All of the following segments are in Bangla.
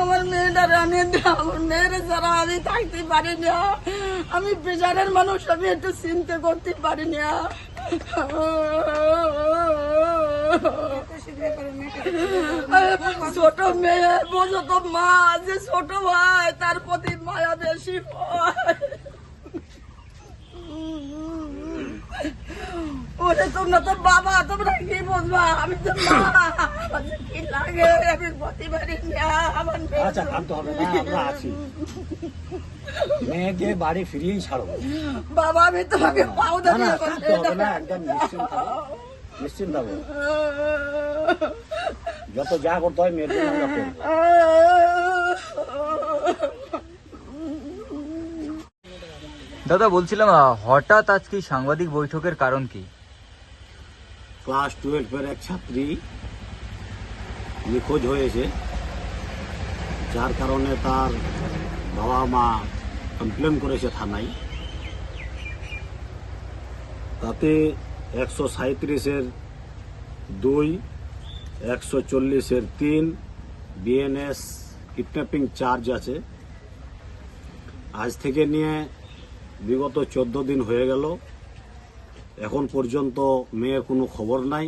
আমার রানে আমার ছাড়া আমি থাকতে না। আমি মানুষ, আমি একটু চিন্তা করতে পারি না। ছোট মেয়ে, বোঝো তো মা, যে ছোট ভাই, তার প্রতি মায়া বেশি হয়। ওরে তোমরা তো বাবা তোমরা কি বুঝবা? আমি তো মা। আমার যে কি লাগে? আমি বলতে পারি না আমার মেয়ে- আচ্ছা হবে না আমরা আছি। মেয়েকে বাড়ি ফিরিয়েই ছাড়ো। বাবা আমি তোমাকে পাও দাবি হবে না একদম নিশ্চিন্ত থাকো নিশ্চিন্ত থাকো যত যা করতে হয় মেয়ের জন্য আমরা করব। দাদা, বলছিলাম হঠাৎ আজকে সাংবাদিক বৈঠকের কারণ কি? ক্লাস টুয়েলভের এক ছাত্রী নিখোঁজ হয়েছে, যার কারণে তার বাবা মা কমপ্লেন করেছে থানায়। তাতে একশো সাঁত্রিশের দুই, একশো চল্লিশের তিন বিএনএস কিডন্যাপিং চার্জ আছে। আজ থেকে নিয়ে বিগত চোদ্দ দিন হয়ে গেল। এখন পর্যন্ত মেয়ের কোনো খবর নাই।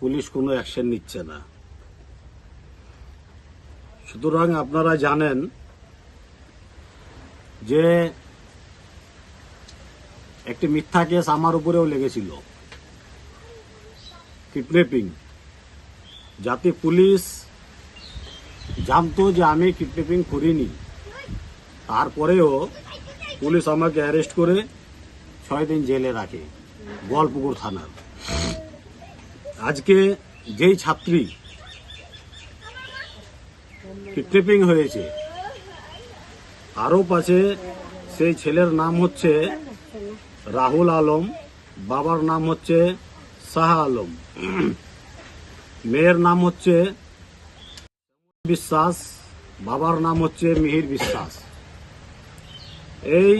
পুলিশ কোনো অ্যাকশন নিচ্ছে না। সুতরাং আপনারা জানেন যে একটি মিথ্যা কেস আমার উপরেও লেগেছিল। কিডন্যাপিং যাতে পুলিশ জানতো যে আমি কিডন্যাপিং করিনি। তারপরেও পুলিশ আমাকে অ্যারেস্ট করে ছয় দিন জেলে রাখে, গোয়ালপুকুর থানার। আজকে যেই ছাত্রী কিডন্যাপিং হয়েছে, আরও আছে সেই ছেলের নাম হচ্ছে রাহুল আলম, বাবার নাম হচ্ছে শাহ আলম। মেয়ের নাম হচ্ছে বিশ্বাস, বাবার নাম হচ্ছে মিহির বিশ্বাস। এই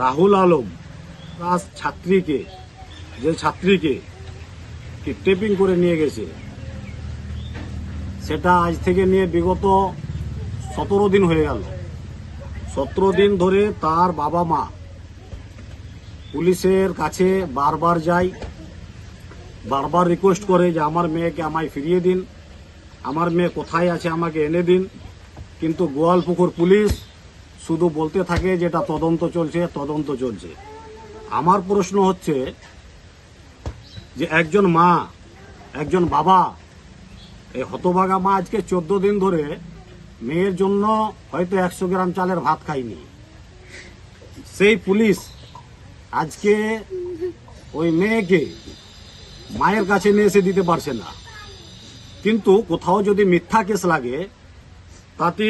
রাহুল আলম তার ছাত্রীকে, যে ছাত্রীকে কিডন্যাপিং করে নিয়ে গেছে, সেটা আজ থেকে নিয়ে বিগত সতেরো দিন হয়ে গেল। সতেরো দিন ধরে তার বাবা মা পুলিশের কাছে বারবার যায়, বারবার রিকোয়েস্ট করে যে আমার মেয়েকে আমায় ফিরিয়ে দিন, আমার মেয়ে কোথায় আছে আমাকে এনে দিন। কিন্তু গোয়ালপুকুর পুলিশ শুধু বলতে থাকে যেটা তদন্ত চলছে তদন্ত চলছে। আমার প্রশ্ন হচ্ছে যে একজন মা, একজন বাবা, এই হতভাগা মা আজকে চোদ্দ দিন ধরে মেয়ের জন্য হয়তো একশো গ্রাম চালের ভাত খায়নি। সেই পুলিশ আজকে ওই মেয়েকে মায়ের কাছে নিয়ে এসে দিতে পারছে না। কিন্তু কোথাও যদি মিথ্যা কেস লাগে, তাতে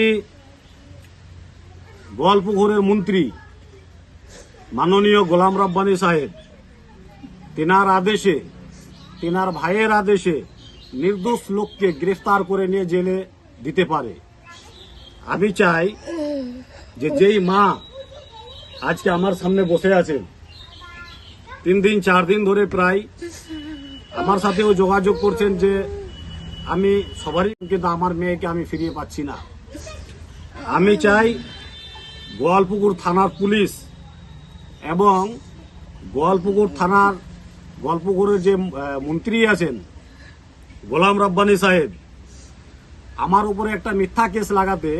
গোয়ালপুকুরের মন্ত্রী মাননীয় গোলাম রব্বানী সাহেব, তিনার আদেশে, তিনার ভাইয়ের আদেশে নির্দোষ লোককে গ্রেফতার করে নিয়ে জেলে দিতে পারে। আমি চাই যে যেই মা আজকে আমার সামনে বসে আছেন, তিন দিন, চার দিন ধরে প্রায় আমার সাথেও যোগাযোগ করছেন যে আমি সবারই কিন্তু আমার মেয়েকে আমি ফিরিয়ে পাচ্ছি না। আমি চাই গোয়ালপুকুর থানার পুলিশ এবং গোয়ালপুকুর থানার গোয়ালপুকুরের যে মন্ত্রী আছেন, গোলাম রব্বানী সাহেব, আমার উপরে একটা মিথ্যা কেস লাগাতে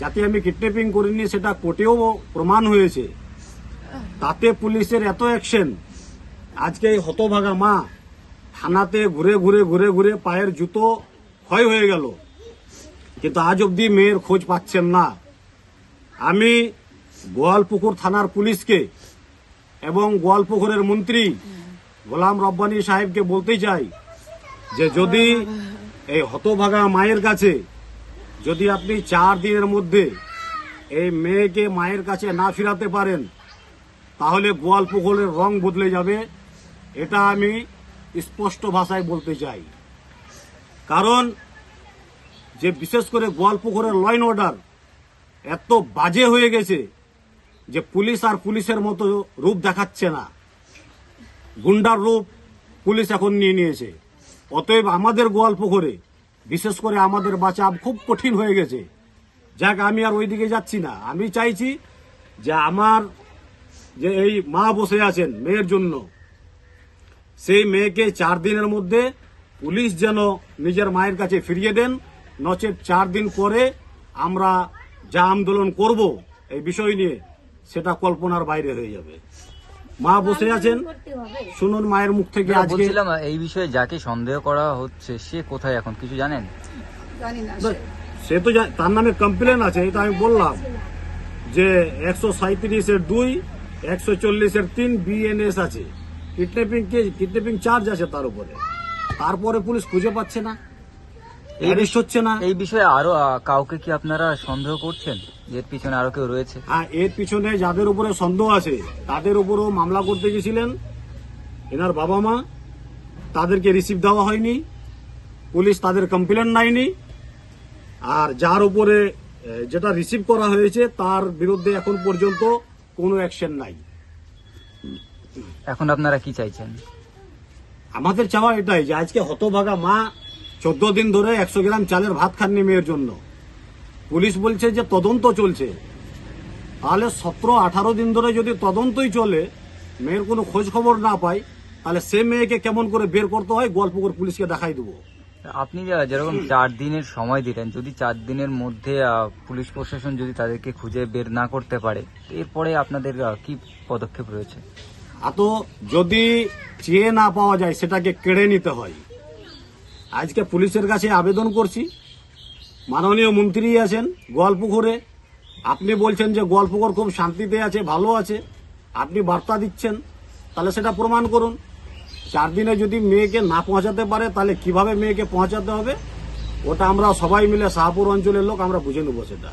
যাতে আমি কিডন্যাপিং করিনি, সেটা কোর্টেও প্রমাণ হয়েছে। তাতে পুলিশের এত অ্যাকশন আজকে এই হতভাগা মা থানাতে ঘুরে ঘুরে ঘুরে ঘুরে পায়ের জুতো ক্ষয় হয়ে গেল। কিন্তু আজ অবধি মেয়ের খোঁজ পাচ্ছেন না। আমি গোয়ালপুকুর থানার পুলিশকে এবং গোয়ালপুকুরের মন্ত্রী গোলাম রব্বানী সাহেবকে বলতে চাই যে যদি এই হতভাগা মায়ের কাছে যদি আপনি চার দিনের মধ্যে এই মেয়েকে মায়ের কাছে না ফিরাতে পারেন, তাহলে গোয়ালপুকুরের রং বদলে যাবে। এটা আমি স্পষ্ট ভাষায় বলতে চাই। কারণ যে বিশেষ করে গোয়ালপুকুরের লাইন অর্ডার এত বাজে হয়ে গেছে যে পুলিশ আর পুলিশের মতো রূপ দেখাচ্ছে না। গুন্ডার রূপ পুলিশ এখন নিয়ে নিয়েছে। অতএব আমাদের গোয়ালপুকুরে, বিশেষ করে আমাদের বাঁচা খুব কঠিন হয়ে গেছে। যাক, আমি আর ওইদিকে যাচ্ছি না। আমি চাইছি যে আমার যে এই মা বসে আছেন মেয়ের জন্য, সেই মেয়েকে চার দিনের মধ্যে পুলিশ যেন নিজের মায়ের কাছে ফিরিয়ে দেন। নচেত চার দিন পরে আমরা যা আন্দোলন করব এই বিষয় নিয়ে সেটা কল্পনার বাইরে হয়ে যাবে। মা বসে আছেন। শুনুন মায়ের মুখ থেকে আজকে বলছিলাম এই বিষয়ে যাকে সন্দেহ করা হচ্ছে সে কোথায় এখন? কিছু জানেন? জানি না না, সে তো তার নামে কমপ্লেন আছে এটা আমি বললাম যে একশো সাঁত্রিশের দুই একশো চল্লিশের তিন বিএনএস আছে। কিডন্যাপিং কে কিডন্যাপিং চার্জ আছে তার উপরে। তারপরে পুলিশ খুঁজে পাচ্ছে না। এই অ্যারেস্ট হচ্ছে না। এই বিষয়ে আরও কাউকে কি আপনারা সন্দেহ করছেন? এর পিছনে আরও কেউ রয়েছে? হ্যাঁ এর পিছনে যাদের উপরে সন্দেহ আছে তাদের উপরও মামলা করতে গেছিলেন এনার বাবা মা। তাদেরকে রিসিভ দেওয়া হয়নি। পুলিশ তাদের কমপ্লেন নেয়নি। আর যার উপরে যেটা রিসিভ করা হয়েছে তার বিরুদ্ধে এখন পর্যন্ত কোনো অ্যাকশন নাই। এখন আপনারা কি চাইছেন? আমাদের চাওয়া এটাই যে আজকে হতভাগা মা চোদ্দ দিন ধরে একশো গ্রাম চালের ভাত খাননি মেয়ের জন্য। পুলিশ বলছে যে তদন্ত চলছে। তাহলে সতেরো আঠারো দিন ধরে যদি তদন্তই চলে মেয়ের কোনো খোঁজ খবর না পাই তাহলে সে মেয়েকে কেমন করে বের করতে হয় গল্পকর পুলিশকে দেখাই দেবো। আপনি যেরকম চার দিনের সময় দিলেন যদি চার দিনের মধ্যে পুলিশ প্রশাসন যদি তাদেরকে খুঁজে বের না করতে পারে এরপরে আপনাদের কি পদক্ষেপ রয়েছে? এত যদি চেয়ে না পাওয়া যায় সেটাকে কেড়ে নিতে হয়। আজকে পুলিশের কাছে আবেদন করছি। মাননীয় মন্ত্রী আছেন গোয়ালপুকুরে। আপনি বলছেন যে গোয়ালপুকুর খুব শান্তিতে আছে, ভালো আছে। আপনি বার্তা দিচ্ছেন। তাহলে সেটা প্রমাণ করুন। চার দিনে যদি মেয়েকে না পৌঁছাতে পারে, তাহলে কীভাবে মেয়েকে পৌঁছাতে হবে? ওটা আমরা সবাই মিলে শাহপুর অঞ্চলের লোক, আমরা বুঝে নেব সেটা।